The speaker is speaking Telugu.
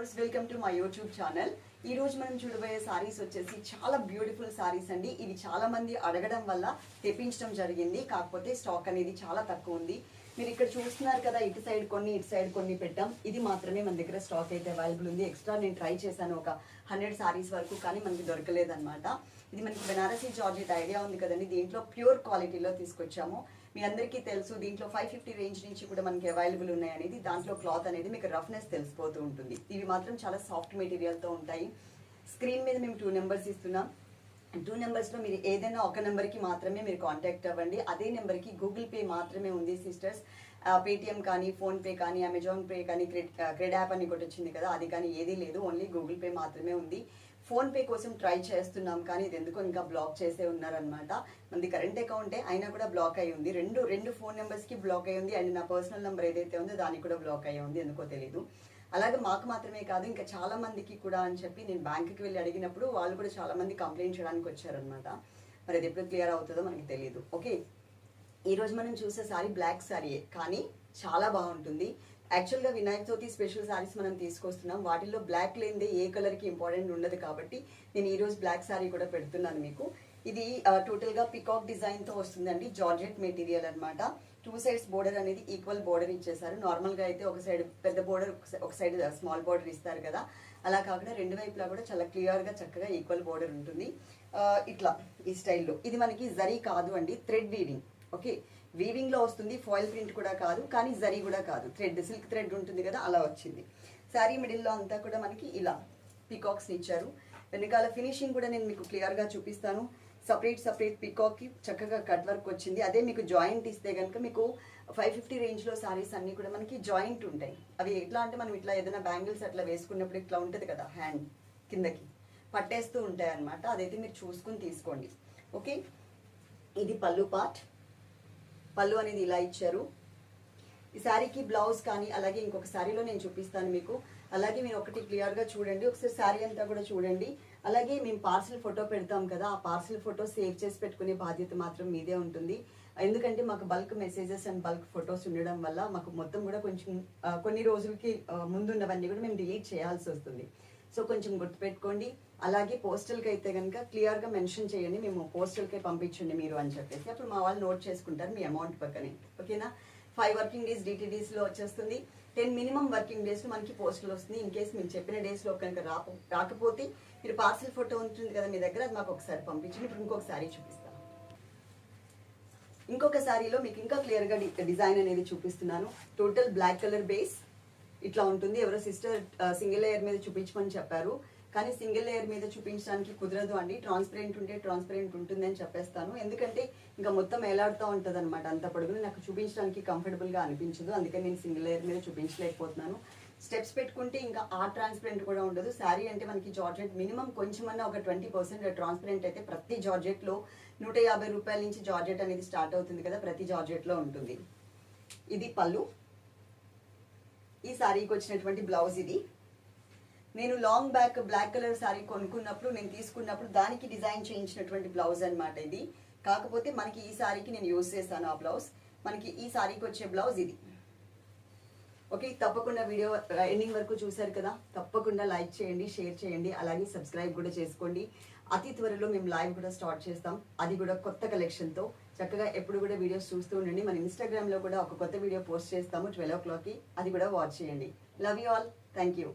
First welcome to my YouTube channel. ఈ రోజు మనం చూడబోయే సారీస్ వచ్చేసి చాలా బ్యూటిఫుల్ సారీస్ అండి. ఇవి చాలా మంది అడగడం వల్ల తెప్పించడం జరిగింది. కాకపోతే స్టాక్ అనేది చాలా తక్కువ ఉంది. మీరు ఇక్కడ చూస్తున్నారు కదా ఇటు సైడ్ కొన్ని ఇటు సైడ్ కొన్ని పెట్టాం. ఇది మాత్రమే మన దగ్గర స్టాక్ అయితే అవైలబుల్ ఉంది. ఎక్స్ట్రా నేను ట్రై చేశాను ఒక హండ్రెడ్ సారీస్ వరకు కానీ మనకి దొరకలేదన్నమాట. ఇది మనకి బెనారసీ జార్జెట్ ఐడియా ఉంది కదండి. దీంట్లో ప్యూర్ క్వాలిటీలో తీసుకొచ్చాము. మీ అందరికీ తెలుసు దీంట్లో ఫైవ్ ఫిఫ్టీ రేంజ్ నుంచి కూడా మనకి అవైలబుల్ ఉన్నాయి అనేది. దాంట్లో క్లాత్ అనేది మీకు రఫ్నెస్ తెలిసిపోతూ ఉంటుంది. ఇవి మాత్రం చాలా సాఫ్ట్ మెటీరియల్తో ఉంటాయి. స్క్రీన్ మీద మేము టూ నెంబర్స్ ఇస్తున్నాం. టూ నెంబర్స్లో మీరు ఏదైనా ఒక నెంబర్కి మాత్రమే మీరు కాంటాక్ట్ అవ్వండి. అదే నెంబర్కి గూగుల్ పే మాత్రమే ఉంది సిస్టర్స్ పేటిఎం కానీ ఫోన్పే కానీ అమెజాన్ పే కానీ క్రెడ్ క్రెడ్ యాప్ అని ఒకటి వచ్చింది కదా అది కానీ ఏదీ లేదు. ఓన్లీ గూగుల్ పే మాత్రమే ఉంది. ఫోన్పే కోసం ట్రై చేస్తున్నాం కానీ ఇది ఎందుకో ఇంకా బ్లాక్ చేసే ఉన్నారనమాట మనది కరెంట్ అకౌంటే అయినా కూడా బ్లాక్ అయి ఉంది. రెండు రెండు ఫోన్ నెంబర్స్కి బ్లాక్ అయి ఉంది. అండ్ నా పర్సనల్ నెంబర్ ఏదైతే ఉందో దానికి కూడా బ్లాక్ అయి ఉంది. ఎందుకో తెలియదు అలాగే మాకు మాత్రమే కాదు ఇంకా చాలా మందికి కూడా అని చెప్పి నేను బ్యాంకుకి వెళ్ళి అడిగినప్పుడు వాళ్ళు కూడా చాలా మంది కంప్లైంట్ చేయడానికి వచ్చారనమాట మరి అది ఎప్పుడు క్లియర్ అవుతుందో మనకి తెలియదు ఓకే ఈరోజు మనం చూసే సారీ బ్లాక్ సారీయే కానీ చాలా బాగుంటుంది. యాక్చువల్గా వినాయక చవితి స్పెషల్ శారీస్ మనం తీసుకొస్తున్నాం. వాటిల్లో బ్లాక్ లేనిదే ఏ కలర్కి ఇంపార్టెంట్ ఉండదు కాబట్టి నేను ఈరోజు బ్లాక్ శారీ కూడా పెడుతున్నాను మీకు. ఇది టోటల్గా పికాక్ డిజైన్తో వస్తుందండి జార్జెట్ మెటీరియల్ అనమాట టూ సైడ్స్ బోర్డర్ అనేది ఈక్వల్ బోర్డర్ ఇచ్చేసారు నార్మల్గా అయితే ఒక సైడ్ పెద్ద బోర్డర్ ఒక సైడ్ స్మాల్ బోర్డర్ ఇస్తారు కదా. అలా కాకుండా రెండు వైపులా కూడా చాలా క్లియర్గా చక్కగా ఈక్వల్ బోర్డర్ ఉంటుంది. ఇట్లా ఈ స్టైల్లో ఇది మనకి జరీ కాదు అండి థ్రెడ్ వీవింగ్ ఓకే వీవింగ్లో వస్తుంది ఫాయిల్ ప్రింట్ కూడా కాదు కానీ జరీ కూడా కాదు. థ్రెడ్ సిల్క్ థ్రెడ్ ఉంటుంది కదా అలా వచ్చింది. శారీ మిడిల్లో అంతా కూడా మనకి ఇలా పికాక్స్ ఇచ్చారు. వెనకాల ఫినిషింగ్ కూడా నేను మీకు క్లియర్గా చూపిస్తాను. సపరేట్ సపరేట్ పికాక్కి చక్కగా కట్ వర్క్ వచ్చింది. అదే మీకు జాయింట్ ఇస్తే కనుక మీకు ఫైవ్ ఫిఫ్టీ రేంజ్లో సారీస్ అన్నీ కూడా మనకి జాయింట్ ఉంటాయి. అవి ఎట్లా అంటే మనం ఇట్లా ఏదైనా బ్యాంగిల్స్ అట్లా వేసుకున్నప్పుడు ఇట్లా ఉంటుంది కదా హ్యాండ్ కిందకి. పట్టేస్తూ ఉంటాయి అనమాట అదైతే మీరు చూసుకుని తీసుకోండి. ఓకే ఇది పళ్ళు పార్ట్ పళ్ళు అనేది ఇలా ఇచ్చారు. ఈ శారీకి బ్లౌజ్ కానీ అలాగే ఇంకొక శారీలో నేను చూపిస్తాను మీకు. అలాగే మీరు ఒకటి క్లియర్గా చూడండి. ఒకసారి శారీ అంతా కూడా చూడండి. అలాగే మేము పార్సిల్ ఫోటో పెడతాం కదా ఆ పార్సిల్ ఫోటో సేవ్ చేసి పెట్టుకునే బాధ్యత మాత్రం మీదే ఉంటుంది. ఎందుకంటే మాకు bulk messages and bulk photos ఉండడం వల్ల మాకు మొత్తం కూడా కొంచెం కొన్ని రోజులకి ముందున్నవన్నీ కూడా మేము డిలీట్ చేయాల్సి వస్తుంది. సో కొంచెం గుర్తుపెట్టుకోండి. అలాగే పోస్టల్కి అయితే కనుక క్లియర్గా మెన్షన్ చేయండి. మేము పోస్టల్కే పంపించండి మీరు అని చెప్పేసి. అప్పుడు మా వాళ్ళు నోట్ చేసుకుంటారు మీ అమౌంట్ పక్కనే. ఓకేనా? ఫైవ్ వర్కింగ్ డేస్ డిటీడీస్లో వచ్చేస్తుంది. టెన్ మినిమం వర్కింగ్ డేస్ మనకి పోస్టులు వస్తుంది ఇన్ కేసు మీరు చెప్పిన డేస్లో కనుక రాపో రాకపోతే మీరు పార్సల్ ఫోటో ఉంటుంది కదా మీ దగ్గర అది మాకు ఒకసారి పంపించండి. ఇప్పుడు ఇంకొక సారీ చూపిస్తాను. ఇంకొక శారీలో మీకు ఇంకా క్లియర్గా డిజైన్ అనేది చూపిస్తున్నాను. టోటల్ బ్లాక్ కలర్ బేస్ ఇట్లా ఉంటుంది. ఎవరో సిస్టర్ సింగిల్ లేయర్ మీద చూపించమని చెప్పారు. కానీ సింగిల్ లేయర్ మీద చూపించడానికి కుదరదు అండి. ట్రాన్స్పరెంట్ ఉంటే ట్రాన్స్పరెంట్ ఉంటుంది అని చెప్పేస్తాను. ఎందుకంటే ఇంకా మొత్తం ఎలాడుతూ ఉంటుంది అనమాట అంత పొడుగుని నాకు చూపించడానికి కంఫర్టబుల్గా అనిపించదు. అందుకని నేను సింగిల్ లేయర్ మీద చూపించలేకపోతున్నాను. స్టెప్స్ పెట్టుకుంటే ఇంకా ఆ ట్రాన్స్పరెంట్ కూడా ఉండదు. శారీ అంటే మనకి జార్జెట్ మినిమం కొంచెమన్నా ఒక ట్వంటీ పర్సెంట్ ట్రాన్స్పరెంట్ అయితే ప్రతి జార్జెట్లో నూట యాభై రూపాయల నుంచి జార్జెట్ అనేది స్టార్ట్ అవుతుంది కదా ప్రతి జార్జెట్లో ఉంటుంది. ఇది పళ్ళు. ఈ శారీకి వచ్చినటువంటి బ్లౌజ్ ఇది. నేను long back black colour sari కొనుక్కున్నప్పుడు నేను తీసుకున్నప్పుడు దానికి డిజైన్ చేయించినటువంటి బ్లౌజ్ అనమాట ఇది. కాకపోతే మనకి ఈ శారీకి నేను యూజ్ చేశాను ఆ బ్లౌజ్ మనకి ఈ శారీకి వచ్చే బ్లౌజ్ ఇది. ఓకే తప్పకుండా వీడియో ఎండింగ్ uh, వరకు చూశారు కదా? తప్పకుండా లైక్ చేయండి షేర్ చేయండి అలాగే సబ్స్క్రైబ్ కూడా చేసుకోండి. అతి త్వరలో మేము లైవ్ కూడా స్టార్ట్ చేస్తాం. అది కూడా కొత్త కలెక్షన్తో చక్కగా ఎప్పుడు కూడా వీడియోస్ చూస్తూ ఉండండి. మన ఇన్స్టాగ్రామ్లో కూడా ఒక కొత్త వీడియో పోస్ట్ చేస్తాము ట్వెల్వ్ ఓ క్లాక్కి అది కూడా వాచ్ చేయండి. Love you all thank you